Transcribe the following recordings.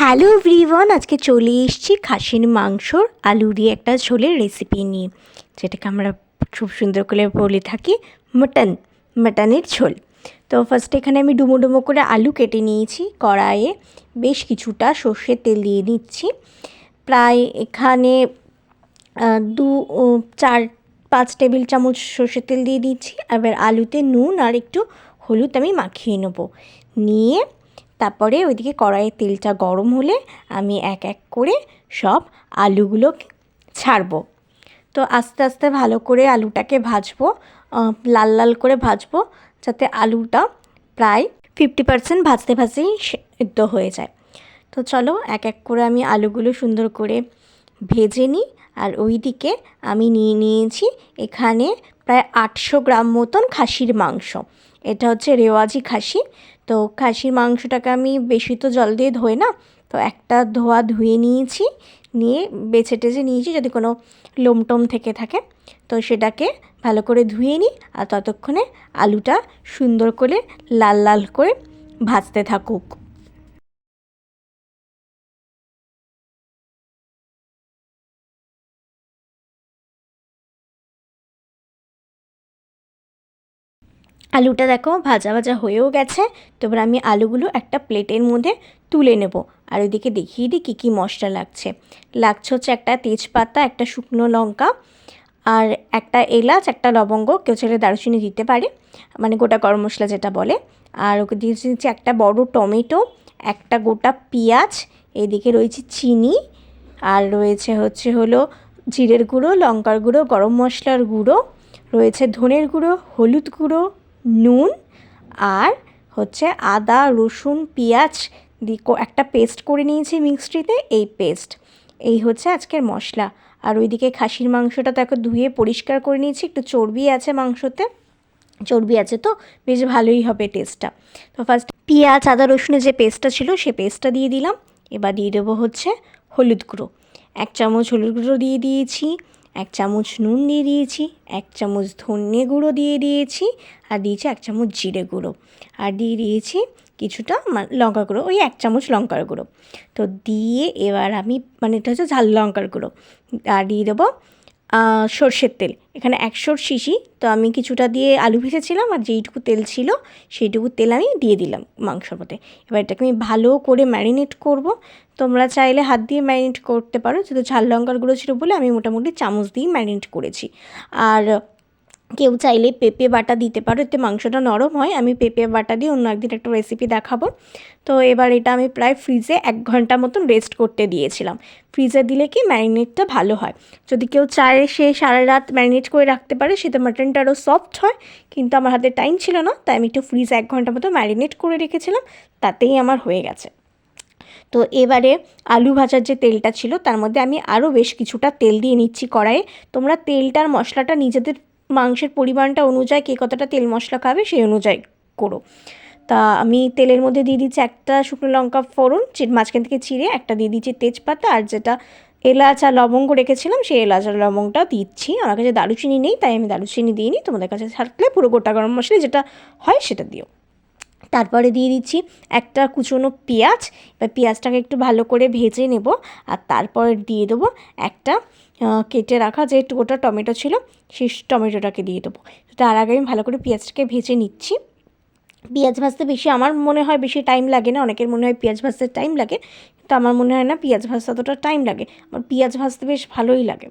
Hello everyone আজকে চলে এসেছি খাসির মাংসর দিয়ে একটা ঝোলের রেসিপি নিয়ে, যেটাকে আমরা খুব সুন্দর করে বলে থাকি মাটন, মাটনের ঝোল। তো ফার্স্ট এখানে আমি ডুমো ডুমো করে আলু কেটে নিয়েছি কড়াইয়ে। বেশ কিছুটা সর্ষের তেল দিয়ে নিচ্ছি প্রায় এখানে দু চার, পাঁচ টেবিল চামচ সর্ষের তেল দিয়ে দিচ্ছি। এবার আলুতে নুন আর একটু হলুদ আমি মাখিয়ে নেব। নিয়ে তারপরে ওইদিকে কড়াইয়ের তেলটা গরম হলে আমি এক এক করে সব আলুগুলো ছাড়বো। তো আস্তে আস্তে ভালো করে আলুটাকে ভাজবো লাল লাল করে ভাজবো, যাতে আলুটা প্রায় ফিফটি পার্সেন্ট ভাজতে ভাজতেই সিদ্ধ হয়ে যায়। তো চলো এক এক করে আমি আলুগুলো সুন্দর করে ভেজে নিই আর ওইদিকে আমি নিয়ে নিয়েছি এখানে প্রায় আটশো গ্রাম মতন খাসির মাংস। এটা হচ্ছে রেওয়াজি খাসি। তো খাসির মাংসটাকে আমি বেশি তো জল দিয়ে ধোয় না, তো একটা ধোয়া ধুয়ে নিয়েছি, নিয়ে বেছে টেছে নিয়েছি যদি কোনো লোমটোম থেকে থাকে, তো সেটাকে ভালো করে ধুয়ে নিই আর ততক্ষণে আলুটা সুন্দর করে লাল লাল করে ভাজতে থাকুক। আলুটা দেখো ভাজা ভাজা হয়েও গেছে। তো আমি আলুগুলো একটা প্লেটের মধ্যে তুলে নেব। আর ওইদিকে দেখিয়ে দিই কী কী মশলা লাগছে। লাগছে হচ্ছে একটা তেজপাতা, একটা শুকনো লঙ্কা আর একটা এলাচ, একটা লবঙ্গ। কেউ ছেলে দারুচিনি দিতে পারে মানে গোটা গরম মশলা যেটা বলে। আর ওকে দিয়ে দিচ্ছি একটা বড় টমেটো, একটা গোটা পেঁয়াজ, এদিকে রয়েছে চিনি আর রয়েছে হচ্ছে হলো জিরের গুঁড়ো, লঙ্কার গুঁড়ো, গরম মশলার গুঁড়ো, রয়েছে ধনের গুঁড়ো, হলুদ গুঁড়ো নুন আর হচ্ছে আদা, রসুন, পেঁয়াজ দিয়ে একটা পেস্ট করে নিয়েছি মিক্সিতে, এই পেস্ট এই হচ্ছে আজকের মশলা। আর ওইদিকে খাসির মাংসটা তো এখন ধুয়ে পরিষ্কার করে নিয়েছি, একটু চর্বি আছে মাংসতে। চর্বি আছে তো, বেশ ভালোই হবে টেস্টটা তো ফার্স্ট পেঁয়াজ, আদা, রসুনের যে পেস্টটা ছিল, সে পেস্টটা দিয়ে দিলাম। এবার দিয়ে দেবো হচ্ছে হলুদ গুঁড়ো। এক চামচ হলুদ গুঁড়ো দিয়ে দিয়েছি। এক চামচ নুন দিয়ে দিয়েছি, এক চামচ ধনে গুঁড়ো দিয়ে দিয়েছি, আর দিয়েছি এক চামচ জিরে গুঁড়ো। আর দিয়ে দিয়েছি কিছুটা লঙ্কা গুঁড়ো, ওই এক চামচ লঙ্কার গুঁড়ো। তো দিয়ে এবার আমি মানে এটা হচ্ছে ঝাল লঙ্কার গুঁড়ো। আর দিয়ে দেবো সর্ষের তেল। এখানে একশোর শিশি তো আমি কিছুটা দিয়ে আলু ভেজেছিলাম আর যেইটুকু তেল ছিল সেইটুকু তেল আমি দিয়ে দিলাম মাংসর মধ্যে। এবার এটাকে আমি ভালো করে ম্যারিনেট করব। তোমরা চাইলে হাত দিয়ে ম্যারিনেট করতে পারো। যেহেতু ঝাল লঙ্কার গুঁড়ো ছিল বলে আমি মোটামুটি চামচ দিয়ে ম্যারিনেট করেছি। আর কেউ চাইলে পেঁপে বাটা দিতে পারো। এতে মাংসটা নরম হয়। আমি পেঁপে বাটা দিয়ে অন্য একদিন একটা রেসিপি দেখাবো। তো এবার এটা আমি প্রায় ফ্রিজে এক ঘণ্টা মতন রেস্ট করতে দিয়েছিলাম। ফ্রিজে দিলে কি ম্যারিনেটটা ভালো হয়। যদি কেউ চায় সে সারা রাত ম্যারিনেট করে রাখতে পারে সেটা মাটনটা আরও সফট হয়। কিন্তু আমার হাতে টাইম ছিল না, তাই আমি একটু ফ্রিজে এক ঘণ্টা মতো ম্যারিনেট করে রেখেছিলাম। তাতেই আমার হয়ে গেছে। তো এবারে আলু ভাজার যে তেলটা ছিল, তার মধ্যে আমি আরও বেশ কিছুটা তেল দিয়ে নিচ্ছি কড়াইয়ে। তোমরা তেলটার মশলাটা নিজেদের মাংসের পরিমাণটা অনুযায়ী কে কতটা তেল মশলা খাবে সেই অনুযায়ী করো। তা আমি তেলের মধ্যে দিয়ে দিচ্ছি একটা শুকনো লঙ্কা ফোড়ন মাঝখান থেকে চিড়ে একটা দিয়ে দিচ্ছি তেজপাতা আর যেটা এলাচ আর লবঙ্গ রেখেছিলাম সেই এলাচ আর লবঙ্গটা দিচ্ছি। আমার কাছে দারুচিনি নেই, তাই আমি দারুচিনি দিইনি। তোমাদের কাছে থাকলে পুরো গোটা গরম মশলা যেটা হয় সেটা দিও। তারপরে দিয়ে দিচ্ছি একটা কুচনো পেঁয়াজ, এবার পেঁয়াজটাকে একটু ভালো করে ভেজে নেব আর তারপরে দিয়ে দেবো একটা কেটে রাখা যে গোটা টমেটো ছিল, সেই টমেটোটাকে দিয়ে দেবো। তার আগে আমি ভালো করে পেঁয়াজটাকে ভেজে নিচ্ছি। পেঁয়াজ ভাজতে বেশি আমার মনে হয় বেশি টাইম লাগে না, অনেকের মনে হয় পেঁয়াজ ভাজতে টাইম লাগে, কিন্তু আমার মনে হয় না পেঁয়াজ ভাজতে অতটা টাইম লাগে। আমার পেঁয়াজ ভাজতে বেশ ভালোই লাগে।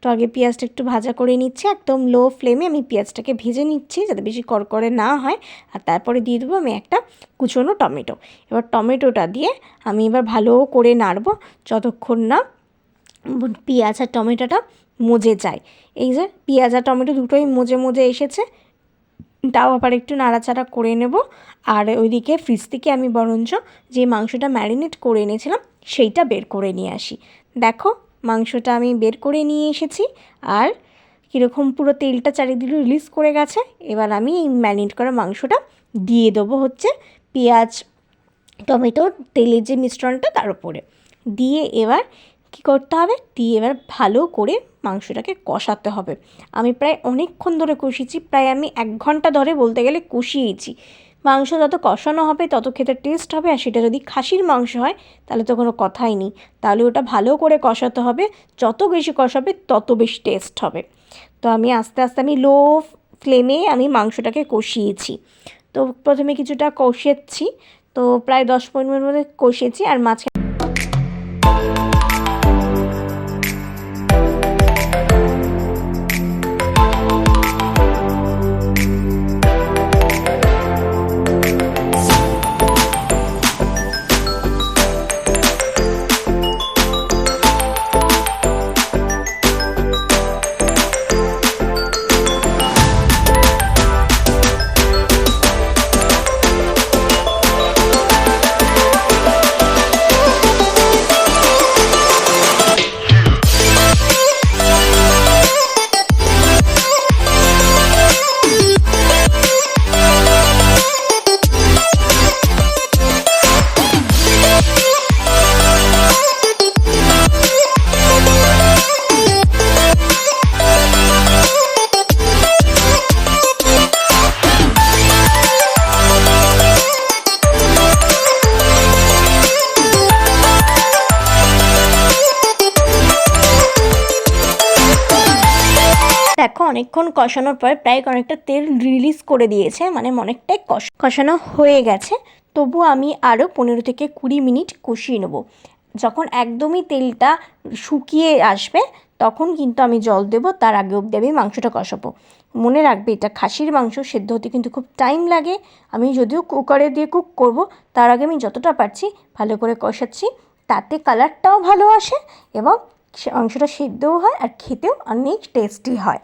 তো আগে পেঁয়াজটা একটু ভাজা করে নিচ্ছি, একদম লো ফ্লেমে আমি পেঁয়াজটাকে ভেজে নিচ্ছি যাতে বেশি কড়কড়ে না হয়। আর তারপরে দিয়ে দেবো আমি একটা কুচনো টমেটো। এবার টমেটোটা দিয়ে আমি এবার ভালো করে নাড়বো, যতক্ষণ না পেঁয়াজ আর টমেটোটা মজে যায়। এই যে পেঁয়াজ আর টমেটো দুটোই মজে মজে এসেছে। তাও আবার একটু নাড়াচাড়া করে নেব। আর ওইদিকে ফ্রিজ থেকে আমি বরঞ্চ যে মাংসটা ম্যারিনেট করে এনেছিলাম, সেইটা বের করে নিয়ে আসি। দেখো, মাংসটা আমি বের করে নিয়ে এসেছি। আর কীরকম পুরো তেলটা চারিদিকে রিলিজ করে গেছে, এবার আমি এই ম্যারিনেট করা মাংসটা দিয়ে দেবো হচ্ছে পেঁয়াজ, টমেটো, তেলের যে মিশ্রণটা তার উপরে। দিয়ে এবার কী করতে হবে? দিয়ে এবার ভালো করে মাংসটাকে কষাতে হবে। আমি প্রায় অনেকক্ষণ ধরে কষিয়েছি, প্রায় আমি এক ঘণ্টা ধরে বলতে গেলে কষিয়েছি। মাংস যত কষানো হবে, তত খেতে টেস্ট হবে, আর সেটা যদি খাসির মাংস হয়, তাহলে তো কোনো কথাই নেই। তাহলে ওটা ভালো করে কষাতে হবে। যত বেশি কষাবে, তত বেশি টেস্ট হবে। তো আমি আস্তে আস্তে আমি লো ফ্লেমে আমি মাংসটাকে কষিয়েছি। তো প্রথমে কিছুটা কষেছি। তো প্রায় দশ পনেরো মিনিট মধ্যে কষিয়েছি আর মাঝখানে অনেকক্ষণ কষানোর পর প্রায় অনেকটা তেল রিলিজ করে দিয়েছে মানে অনেকটাই কষ কষানো হয়ে গেছে। তবু আমি আরও পনেরো থেকে কুড়ি মিনিট কষিয়ে নেব। যখন একদমই তেলটা শুকিয়ে আসবে, তখন কিন্তু আমি জল দেবো, তার আগে অবধি আমি মাংসটা কষাবো। মনে রাখবে, এটা খাসির মাংস, সেদ্ধ হতে কিন্তু খুব টাইম লাগে। আমি যদিও কুকারে দিয়ে কুক করব, তার আগে আমি যতটা পারছি ভালো করে কষাচ্ছি। তাতে কালারটাও ভালো আসে এবং মাংসটা সেদ্ধও হয় আর খেতেও অনেক টেস্টি হয়।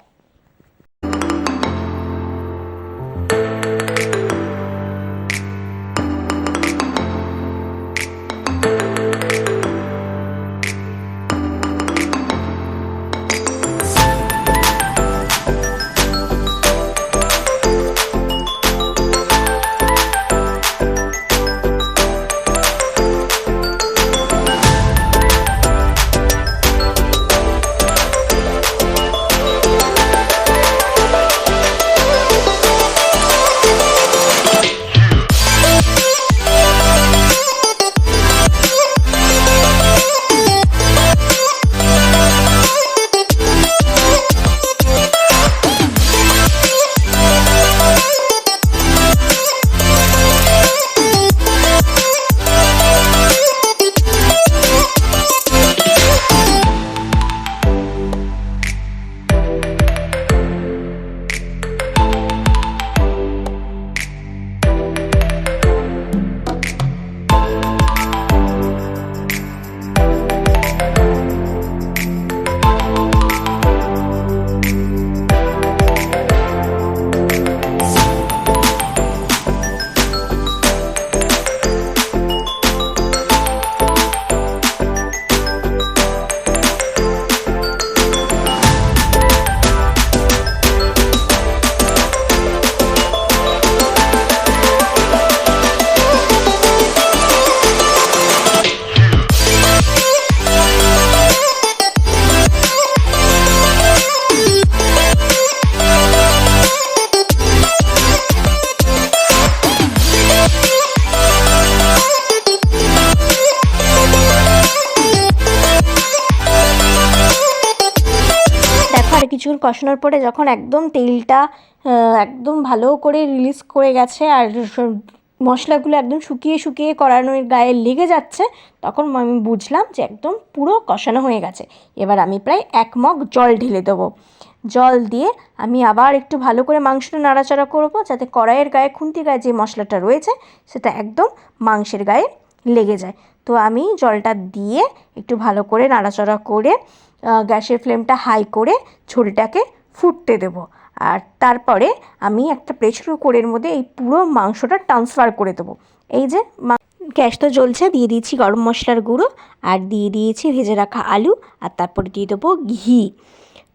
কিছুক্ষণ কষানোর পরে যখন একদম তেলটা একদম ভালো করে রিলিজ করে গেছে আর মশলাগুলো একদম শুকিয়ে শুকিয়ে কড়ানোর গায়ে লেগে যাচ্ছে, তখন আমি বুঝলাম যে একদম পুরো কষানো হয়ে গেছে। এবার আমি প্রায় এক মগ জল ঢেলে দেবো। জল দিয়ে আমি আবার একটু ভালো করে মাংসটা নাড়াচাড়া করব, যাতে কড়াইয়ের গায়ে খুন্তি গায়ে যে মশলাটা রয়েছে, সেটা একদম মাংসের গায়ে লেগে যায়। তো আমি জলটা দিয়ে একটু ভালো করে নাড়াচাড়া করে গ্যাসের ফ্লেমটা হাই করে ঝোলটাকে ফুটতে দেব। আর তারপরে আমি একটা প্রেসার কুকারের মধ্যে এই পুরো মাংসটা ট্রান্সফার করে দেবো। এই যে গ্যাস তো জ্বলছে, দিয়ে দিয়েছি গরম মশলার গুঁড়ো আর দিয়ে দিয়েছি ভেজে রাখা আলু আর তারপরে দিয়ে দেবো ঘি।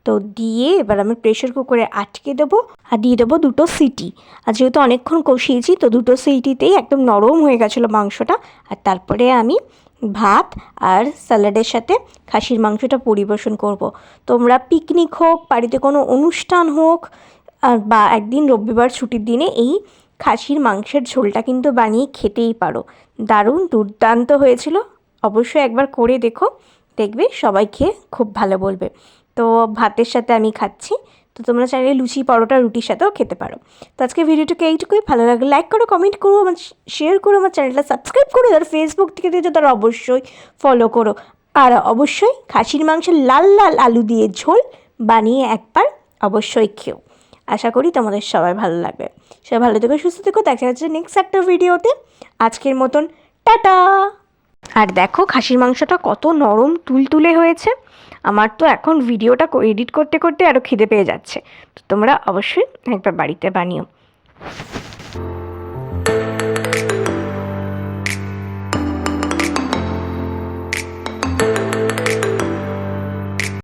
তো দিয়ে এবার আমি প্রেশার কুকারে আটকে দেবো আর দিয়ে দেবো দুটো সিটি। আর যেহেতু অনেকক্ষণ কষিয়েছি, তো দুটো সিটিতেই একদম নরম হয়ে গেছিল মাংসটা। আর তারপরে আমি ভাত আর স্যালাডের সাথে খাসির মাংসটা পরিবেশন করব। তোমরা পিকনিক হোক, বাড়িতে কোনো অনুষ্ঠান হোক বা একদিন রবিবার ছুটির দিনে এই খাসির মাংসের ঝোলটা কিন্তু বানিয়ে খেতেই পারো। দারুণ দুর্দান্ত হয়েছিল। অবশ্যই একবার করে দেখো। দেখবে সবাই খেয়ে খুব ভালো বলবে। তো ভাতের সাথে আমি খাচ্ছি। তো তোমরা চাইলে লুচি, পরোটা, রুটির সাথেও খেতে পারো। তো আজকে ভিডিওটাকে এইটুকুই, ভালো লাগলে লাইক করো কমেন্ট করো, আমার শেয়ার করো, আমার চ্যানেলটা সাবস্ক্রাইব করো যারা ফেসবুক থেকে দিয়েছ তারা অবশ্যই ফলো করো। আর অবশ্যই খাসির মাংসের লাল লাল আলু দিয়ে ঝোল বানিয়ে একবার অবশ্যই খেও। আশা করি তোমাদের সবাই ভালো লাগবে। সবাই ভালো থেকো, সুস্থ থেকো। দেখা যাচ্ছে নেক্সট একটা ভিডিওতে আজকের মতন, টাটা! আর দেখো, খাসির মাংসটা কত নরম তুলতুলে হয়েছে। আমার তো এখন ভিডিওটা এডিট করতে করতে আরও খিদে পেয়ে যাচ্ছে। তো তোমরা অবশ্যই একবার বাড়িতে বানিও।